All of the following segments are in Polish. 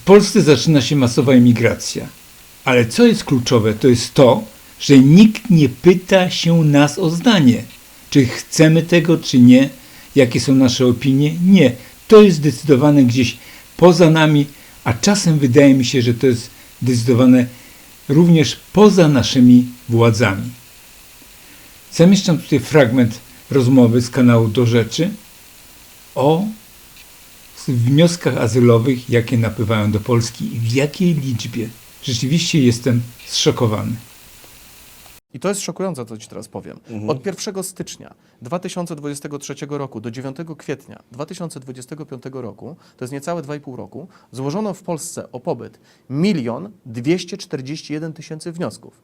W Polsce zaczyna się masowa emigracja. Ale co jest kluczowe, to jest to, że nikt nie pyta się nas o zdanie. Czy chcemy tego, czy nie, jakie są nasze opinie. Nie. To jest zdecydowane gdzieś poza nami, a czasem wydaje mi się, że to jest zdecydowane również poza naszymi władzami. Zamieszczam tutaj fragment rozmowy z kanału Do Rzeczy o wnioskach azylowych, jakie napływają do Polski i w jakiej liczbie. Rzeczywiście jestem zszokowany. I to jest szokujące, co Ci teraz powiem. Od 1 stycznia 2023 roku do 9 kwietnia 2025 roku, to jest niecałe 2,5 roku, złożono w Polsce o pobyt 1 241 tysięcy wniosków.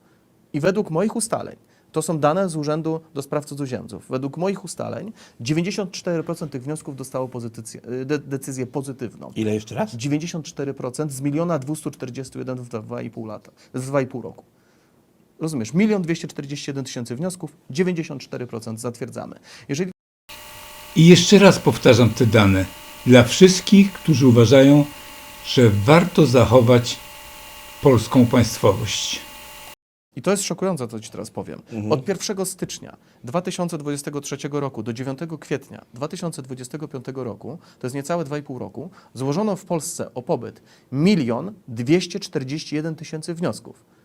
I według moich ustaleń, to są dane z Urzędu do Spraw Cudzoziemców, według moich ustaleń 94% tych wniosków dostało pozytycję, de, decyzję pozytywną. Ile jeszcze raz? 94% z 1 241 w 2,5 lata, w 2,5 roku. Rozumiesz, 1 241 tysięcy wniosków, 94% zatwierdzamy. Jeżeli I jeszcze raz powtarzam te dane dla wszystkich, którzy uważają, że warto zachować polską państwowość. I to jest szokujące, co Ci teraz powiem. Od 1 stycznia 2023 roku do 9 kwietnia 2025 roku, to jest niecałe 2,5 roku, złożono w Polsce o pobyt 1 241 tysięcy wniosków.